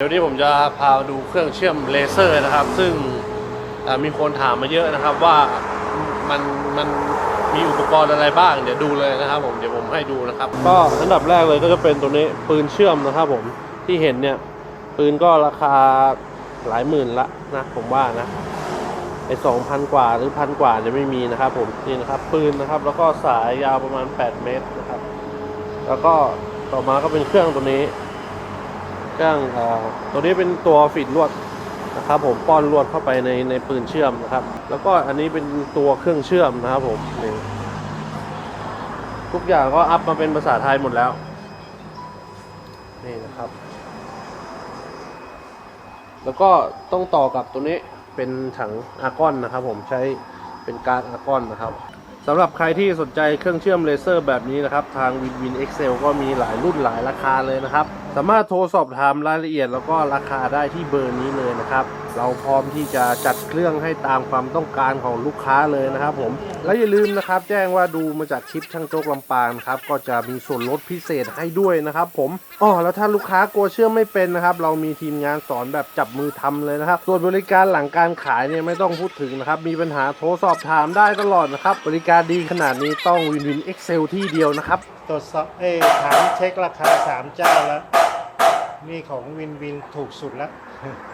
เดี๋ยวนี้ผมจะพาดูเครื่องเชื่อมเลเซอร์นะครับ ซึ่งมีคนถามมาเยอะนะครับว่ามันมันมีอุปกรณ์อะไรบ้าง เดี๋ยวดูเลยนะครับ ผมเดี๋ยวผมให้ดูนะครับ ก็อันดับแรกเลยก็จะเป็นตัวนี้ปืนเชื่อมนะครับ ผมที่เห็นเนี่ยปืนก็ราคาหลายหมื่นละนะผมว่านะไอสองพันกว่าหรือพันกว่าเนี่ยไม่มีนะครับ ผมนี่นะครับปืนนะครับ แล้วก็สายยาวประมาณ 8 เมตรนะครับ แล้วก็ต่อมาก็เป็นเครื่องตัวนี้ เครื่องอตัวนี้เป็นตัวฟีดลวดนะครับผมป้อนลวดเข้าไปในในปืนเชื่อมนะครับ แล้วก็อันนี้เป็นตัวเครื่องเชื่อมนะครับผมนี่ทุกอย่างก็อัพมาเป็นภาษาไทยหมดแล้ว นี่นะครับ แล้วก็ต้องต่อกับตัวนี้เป็นถังอาร์กอนนะครับ ผมใช้เป็นการอาร์กอนนะครับสำหรับใครที่สนใจเครื่องเชื่อมเลเซอร์แบบนี้นะครับ ทาง w i n w i n Excel ก็มีหลายรุ่นหลายราคาเลยนะครับสามารถโทรสอบถามรายละเอียดแล้วก็ราคาได้ที่เบอร์นี้เลยนะครับ เราพร้อมที่จะจัดเครื่องให้ตามความต้องการของลูกค้าเลยนะครับ ผม และอย่าลืมนะครับแจ้งว่าดูมาจากคลิปช่างโจ๊กลำปางครับก็จะมีส่วนลดพิเศษให้ด้วยนะครับ ผมอ๋อแล้วถ้าลูกค้ากลัวเชื่อมไม่เป็นนะครับ เรามีทีมงานสอนแบบจับมือทำเลยนะครับ ส่วนบริการหลังการขายเนี่ยไม่ต้องพูดถึงนะครับมีปัญหาโทรสอบถามได้ตลอดนะครับบริการดีขนาดนี้ต้องวินวิน Excel ที่เดียวนะครับตรวจสอบเอถามเช็คราคาสามเจ้าแล้ว นี่ของวินวินถูกสุดแล้ว